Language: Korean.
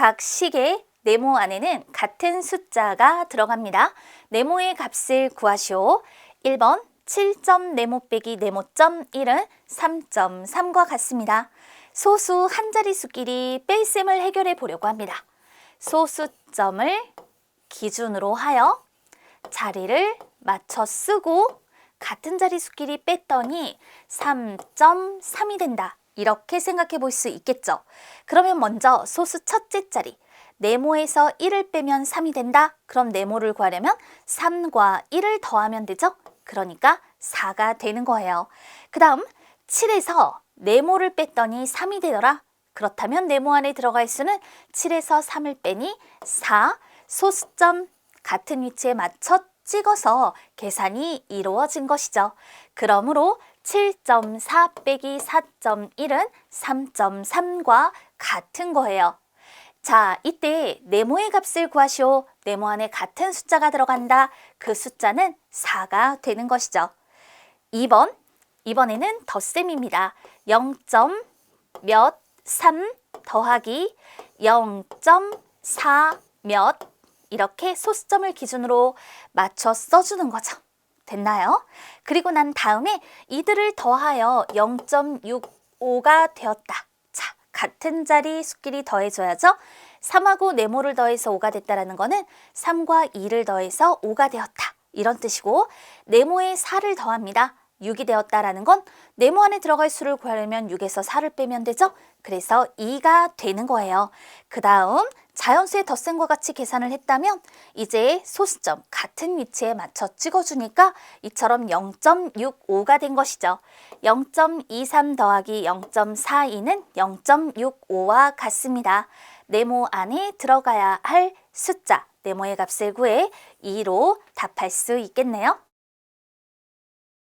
각 식의 네모 안에는 같은 숫자가 들어갑니다. 네모의 값을 구하시오. 1번 7점 네모 빼기 네모점 1은 3.3과 같습니다. 소수 한 자릿수끼리 뺄셈을 해결해 보려고 합니다. 소수점을 기준으로 하여 자리를 맞춰 쓰고 같은 자릿수끼리 뺐더니 3.3이 된다. 이렇게 생각해 볼 수 있겠죠. 그러면 먼저 소수 첫째 자리 네모에서 1을 빼면 3이 된다. 그럼 네모를 구하려면 3과 1을 더하면 되죠. 그러니까 4가 되는 거예요. 그 다음 7에서 네모를 뺐더니 3이 되더라. 그렇다면 네모 안에 들어갈 수는 7에서 3을 빼니 4, 소수점 같은 위치에 맞춰 찍어서 계산이 이루어진 것이죠. 그러므로 7.4 빼기 4.1은 3.3과 같은 거예요. 자, 이때 네모의 값을 구하시오. 네모 안에 같은 숫자가 들어간다. 그 숫자는 4가 되는 것이죠. 2번, 이번에는 덧셈입니다. 0. 몇 3 더하기 0.4 몇 이렇게 소수점을 기준으로 맞춰 써주는 거죠. 됐나요? 그리고 난 다음에 이들을 더하여 0.65가 되었다. 자, 같은 자리 수끼리 더해줘야죠. 3하고 네모를 더해서 5가 됐다라는 거는 3과 2를 더해서 5가 되었다. 이런 뜻이고 네모에 4를 더합니다. 6이 되었다라는 건 네모 안에 들어갈 수를 구하려면 6에서 4를 빼면 되죠. 그래서 2가 되는 거예요. 그 다음 자연수의 덧셈과 같이 계산을 했다면 이제 소수점 같은 위치에 맞춰 찍어주니까 이처럼 0.65가 된 것이죠. 0.23 더하기 0.42는 0.65와 같습니다. 네모 안에 들어가야 할 숫자, 네모의 값을 구해 2로 답할 수 있겠네요.